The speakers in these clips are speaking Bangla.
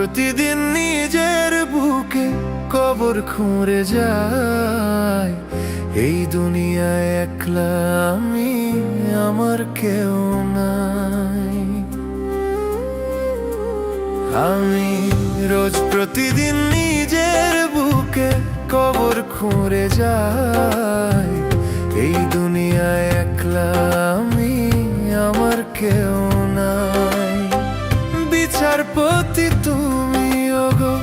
প্রতিদিন নিজের বুকে কবর খুঁড়ে যায়। এই দুনিয়ায় একলা আমি, আমার কেউ নাই। আমি রোজ প্রতিদিন নিজের বুকে কবর খুঁড়ে যায় এই দুনিয়ায় একলা আমি, আমার কেউ নাই। বিচারপতি তুমি, ওগো,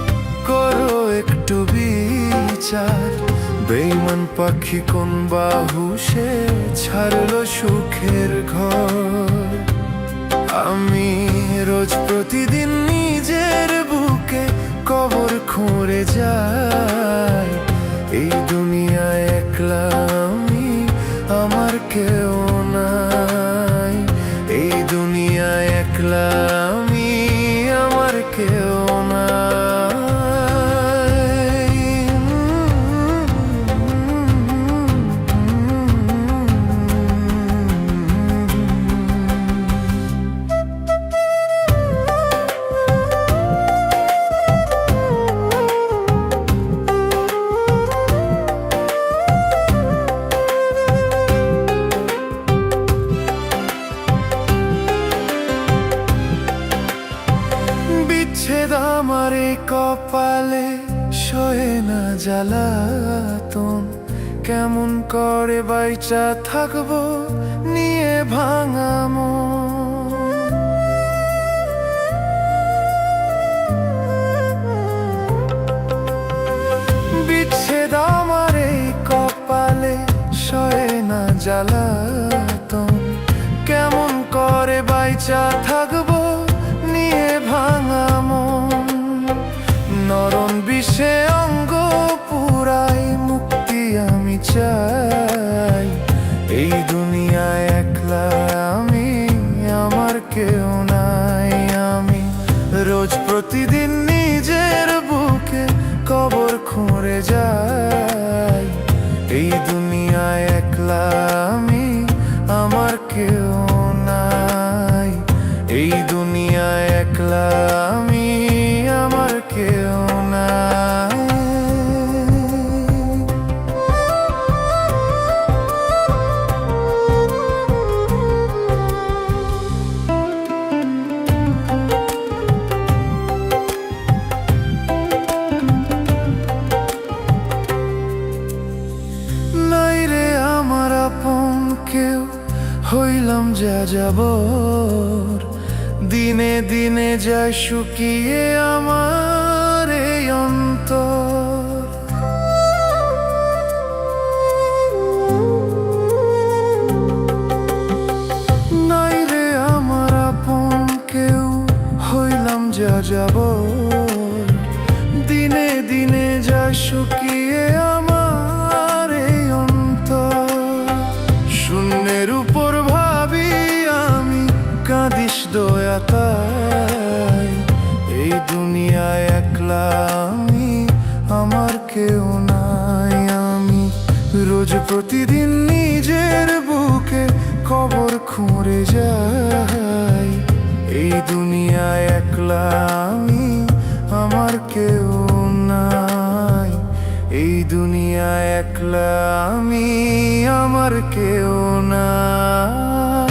করো একটু বিচার। বেমন পাখি কোন বাহু, সে ছাড়লো সুখের ঘর। আমি রোজ প্রতিদিন নিজের বুকে কবর খুঁড়ে যাই। আমার কপালে সয়ে না জ্বালাতন কেমন করে বাইচা থাকব নিয়ে ভাঙা মন। বিচ্ছেদ আমার কপালে সয়ে না জ্বালাতন কেমন করে বাইচা থাকব এই দুনিয়ায় একলা আমি, আমার কেউ নাই আমি। রোজ প্রতিদিন নিজের বুকে কবর খুঁড়ে যাই। এই দুনিয়ায় একলা হইলাম যা যাব দিনে দিনে যায় শুকিয়ে আমার এই অন্তর। নাই রে আমার কেউ, হইলাম যা যাব দিনে দিনে যায় শুকিয়ে আমার তাই এই দুনিয়ায় একলা আমি, আমার কেউ নাই। আমি রোজ প্রতিদিন নিজের বুকে কবর খুঁড়ে যাই। এই দুনিয়ায় একলা আমি, আমার কেউ নাই। এই দুনিয়ায় একলা আমি, আমার কেউ নাই।